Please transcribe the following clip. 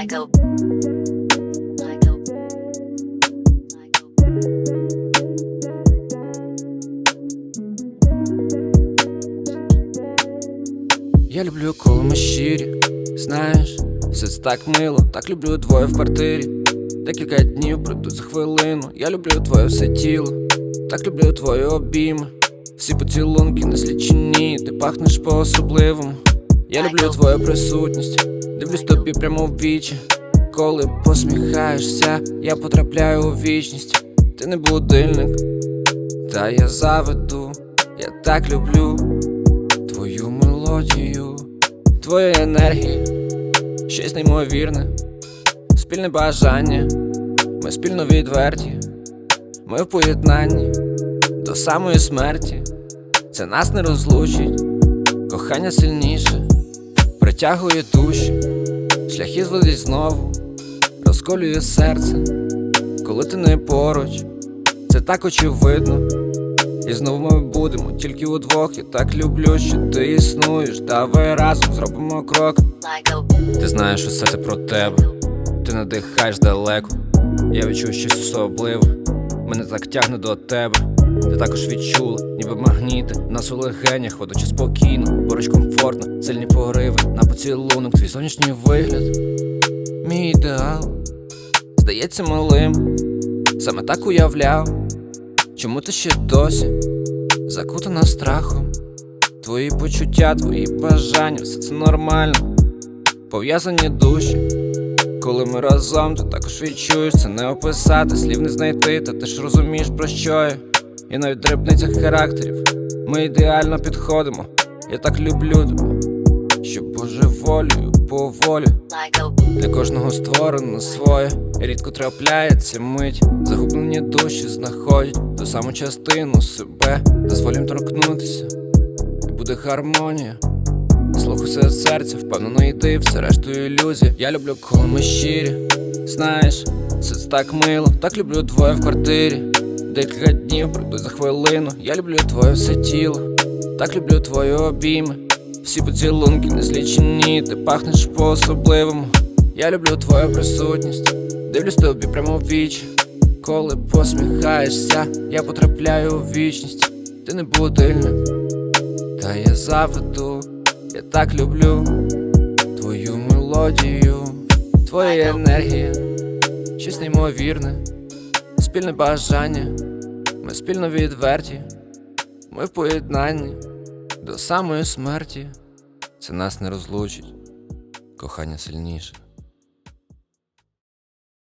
Michael. Michael. Michael. Я люблю, коли ми щирі, знаєш, все це так мило, так люблю двоє в квартирі. Декілька днів пройдуть за хвилину. Я люблю твоє все тіло, так люблю твої обійми. Всі поцілунки не слідчині, ти пахнеш по-особливому. Я люблю твою присутність, Дивлюсь тобі прямо в вічі. Коли посміхаєшся, я потрапляю у вічність. Ти не будильник, та я заведу, я так люблю твою мелодію, твою енергію, щось неймовірне, спільне бажання, ми спільно відверті, ми в поєднанні до самої смерті. Це нас не розлучить, кохання сильніше, притягує душі, шляхи зводить знову, розколює серце, коли ти не поруч, це так очевидно. І знову ми будемо тільки удвох. Я так люблю, що ти існуєш. Давай разом зробимо крок. Ти знаєш усе це про тебе. Ти надихаєш далеко. Я відчую щось особливе. Мене так тягне до тебе. Ти також відчула, ніби магніти. Нас у легенях, водночас спокійно, поруч комфортно, сильні пориви, на поцілунок, твій зовнішній вигляд. Мій ідеал здається малим. Саме так уявляв. Чому ти ще досі закутана страхом? Твої почуття, твої бажання, все це нормально. Пов'язані душі. Коли ми разом, ти також відчуєш це не описати, слів не знайти, та ти ж розумієш про що я. І навіть дрібницях характерів ми ідеально підходимо. Я так люблю тебе, що божеволію поволю. Для кожного створено своє, рідко трапляється мить. Загублені душі знаходять ту саму частину себе, дозволім торкнутися, і буде гармонія. Слухай все серця, впевнено йди, все решту ілюзія. Я люблю, коли ми щирі. Знаєш, все це так мило, так люблю двоє в квартирі. Декілька днів пройдуть за хвилину. Я люблю твоє все тіло, так люблю твої обійми. Всі поцілунки не злічені, ти пахнеш по-особливому. Я люблю твою присутність, дивлюсь тобі прямо в вічі. Коли посміхаєшся, я потрапляю у вічність. Ти не будильник, та я заведу, я так люблю твою мелодію, твоя енергія, щось неймовірне, спільне бажання, ми спільно відверті, ми в поєднанні до самої смерті. Це нас не розлучить, кохання сильніше.